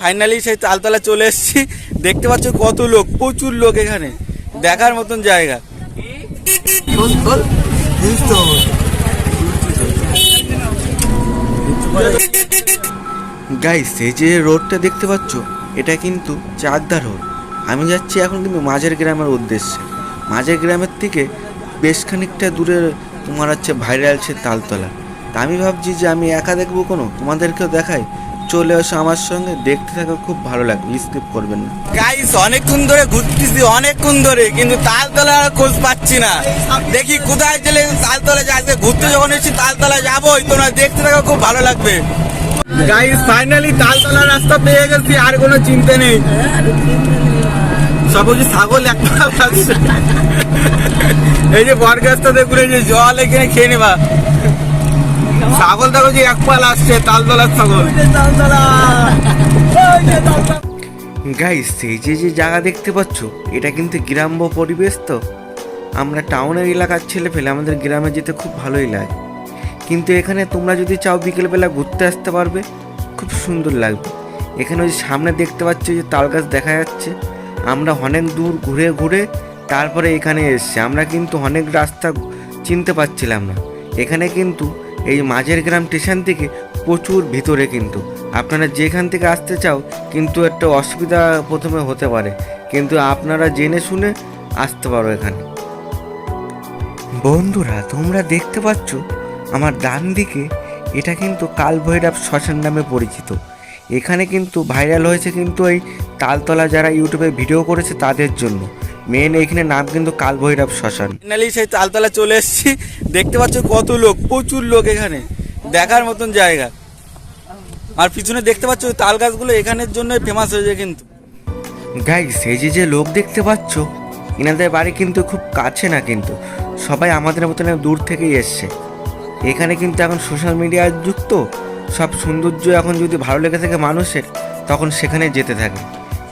Finally সেই তালতলা চলে এসেছি। দেখতে পাচ্ছ কত লোক, প্রচুর লোক এখানে। দেখার মতন জায়গা। গাইস এই যে রোডটা দেখতে পাচ্ছ, এটা কিন্তু চাকদা রোড আমি যাচ্ছি এখন কিন্তু মাঝের গ্রামের উদ্দেশ্যে। মাঝের গ্রামের থেকে বেশ খানিকটা দূরে তোমার হচ্ছে ভাইরাল সে তালতলা। তা আমি ভাবছি যে আমি একা দেখব কোনো? তোমাদেরকেও দেখাই? চলে আসো আমার সঙ্গে, দেখতে থাকো, খুব ভালো লাগবে স্কিপ করবেন না। গাইস অনেকক্ষণ ধরে ঘুরতেছি, অনেকক্ষণ ধরে, কিন্তু তালতলা খোঁজ পাচ্ছি না। দেখি কোথায় চলে তালতলা যাচ্ছে ঘুরতে যখন এসেছি তালতলা যাবোই, তোমরা দেখতে থাকো, খুব ভালো লাগবে। গাইস ফাইনালি তালতলা রাস্তা পেয়ে গেছি, আর কোনো চিন্তা নেই। সব বলছি ছাগল একটা এই যে বরগাছটা দেখুন এই যে জল এখানে খেয়ে নেবা। ছাগল দেখো যে এক পাল আসছে, তালতলার ছাগল। গাইস এই যে যে জায়গা দেখতে পাচ্ছ, এটা কিন্তু গ্রাম্য পরিবেশ তো। আমরা টাউনের এলাকার ছেলে ফেলে আমাদের গ্রামে যেতে খুব ভালোই লাগে। কিন্তু এখানে তোমরা যদি চাও বিকেলবেলা ঘুরতে আসতে পারবে, খুব সুন্দর লাগবে। এখানে ওই সামনে দেখতে পাচ্ছ যে তাল গাছ দেখা যাচ্ছে। আমরা অনেক দূর ঘুরে ঘুরে তারপরে এখানে এসছি। আমরা কিন্তু অনেক রাস্তা চিনতে পারছিলাম না। এখানে কিন্তু এই মাঝের গ্রাম স্টেশন থেকে প্রচুর ভিতরে কিন্তু। আপনারা যেখান থেকে আসতে চাও, কিন্তু একটা অসুবিধা প্রথমে হতে পারে। কিন্তু আপনারা জেনে শুনে আসতে পারো এখানে। বন্ধুরা, তোমরা দেখতে পাচ্ছ, আমার ডান দিকে এটা কিন্তু কাল ভৈরব শ্মশান নামে পরিচিত। এখানে কিন্তু ভাইরাল হয়েছে কিন্তু এই তালতলা যারা ইউটিউবে ভিডিও করেছে তাদের জন্য। মেন এখানে নাম কিন্তু কাল ভৈরব শ্মশান। ফাইনালি সেই তালতলা চলে এসেছি। দেখতে পাচ্ছ কত লোক প্রচুর লোক এখানে। দেখার মতন জায়গা। আর পিছনে দেখতে পাচ্ছ ওই তাল গাছগুলো এখানের জন্য ফেমাস হয়েছে কিন্তু। গাইস এই যে যে লোক দেখতে পাচ্ছ এনাদের বাড়ি কিন্তু খুব কাছে না কিন্তু। সবাই আমাদের মতন দূর থেকেই এসছে। এখানে কিন্তু এখন সোশ্যাল মিডিয়ার যুক্ত। সব সৌন্দর্য এখন যদি ভালো লেগে থাকে মানুষের তখন সেখানে যেতে থাকে।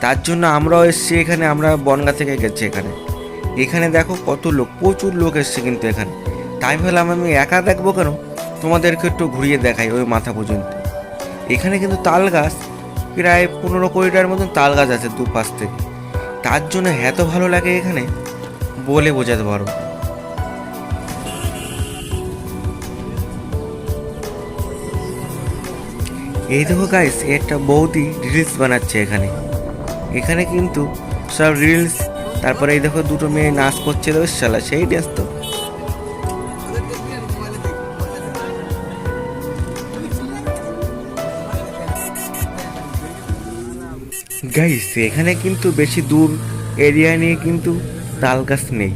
তার জন্য আমরাও এসছি এখানে, আমরা বনগা থেকে গেছি এখানে। এখানে দেখো কত লোক, প্রচুর লোক এসছে কিন্তু এখানে। তাই ভাবলাম আমি একা দেখব কেন? তোমাদেরকে একটু ঘুরিয়ে দেখাই ওই মাথা পর্যন্ত। এখানে কিন্তু তাল গাছ, প্রায় পনেরো কোটিটার মতন তাল গাছ আছে দুপাশ থেকে। তার জন্য এত ভালো লাগে এখানে, বলে বোঝাতে পারো। এই দেখো গাইস একটা বৌদি রিলস বানাচ্ছে এখানে। এখানে কিন্তু সব রিলস তারপরে এই দেখো দুটো মেয়ে নাচ করছে তো শালা, সেই ড্যান্স তো। গাইস এখানে কিন্তু বেশি দূর এরিয়া নিয়ে কিন্তু তাল গাছ নেই।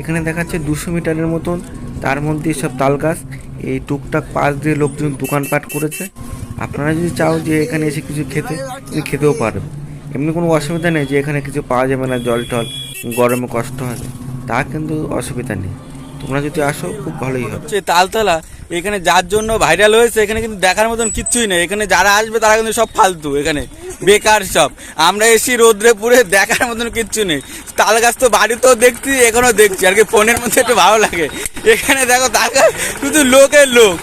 এখানে দেখাচ্ছে দুশো মিটারের মতন, তার মধ্যে সব তাল গাছ। এই টুকটাক পাশ দিয়ে লোকজন দোকানপাট করেছে। আপনারা যদি চাও যে এখানে এসে কিছু খেতে খেতেও পারো এমনি কোনো অসুবিধা নেই যে এখানে কিছু পাওয়া যাবে না জল টল গরমে কষ্ট হবে। তা কিন্তু অসুবিধা নেই। তোমরা যদি আসো খুব ভালোই হবে। তালতলা এখানে যার জন্য ভাইরাল হয়েছে এখানে কিন্তু দেখার মতন কিচ্ছুই নেই। এখানে যারা আসবে তারা কিন্তু সব ফালতু এখানে। বেকার সব। আমরা এসি রোদ্রে পুরে দেখার মতন কিচ্ছু নেই। তাল গাছ তো বাড়িতেও দেখছি এখনও দেখছি। আর কি ফোনের মধ্যে একটু ভালো লাগে। এখানে দেখো তাল গাছ শুধু লোকের লোক।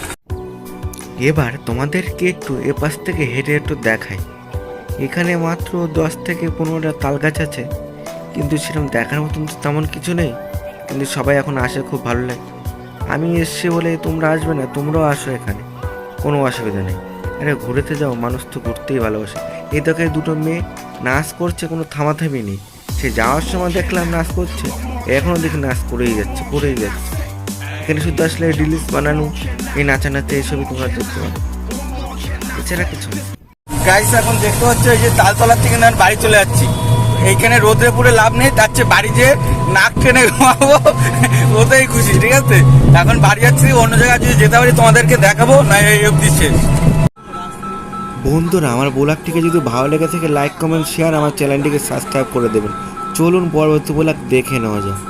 এবার তোমাদেরকে একটু এপাশ থেকে হেঁটে একটু দেখাই। এখানে মাত্র দশ থেকে পনেরোটা তাল গাছ আছে। কিন্তু সেরকম দেখার মতন তো তেমন কিছু নেই। কিন্তু সবাই এখন আসে, খুব ভালো লাগে। আমি এসছি বলে তোমরা আসবে না, তোমরাও আসো এখানে। কোনো অসুবিধা নেই। আরে ঘুরেতে যাও, মানুষ তো ঘুরতেই ভালোবাসে। এই দেখে দুটো মেয়ে নাচ করছে, কোনো থামাথামি নেই। সে যাওয়ার সময় দেখলাম নাচ করছে এখনও দেখি নাচ করেই যাচ্ছে করেই যাচ্ছে। এখানে শুধু আসলে রিলিজ বানানো, এই নাচানাতে এসবই তোমরা দেখতে পারো এছাড়া কিছু না গাইস এখন দেখতে হচ্ছে এই যে তালতলার থেকে না, বাড়ি চলে যাচ্ছি। এইখানে রোদে পুরে লাভ নেই, তার চেয়ে বাড়ি যে নাক টেনে ঘুমাবো, ওতেই খুশি, ঠিক আছে? এখন বাড়ি যাচ্ছি, অন্য জায়গায় যদি যেতে পারি, তোমাদেরকে দেখাবো, না এই অবধি শেষ। বন্ধুরা, আমার ব্লগটিকে যদি ভালো লেগে থাকে লাইক কমেন্ট শেয়ার আমার চ্যানেলটিকে সাবস্ক্রাইব করে দেবেন। চলুন পরবর্তী ব্লগ দেখে নেওয়া যায়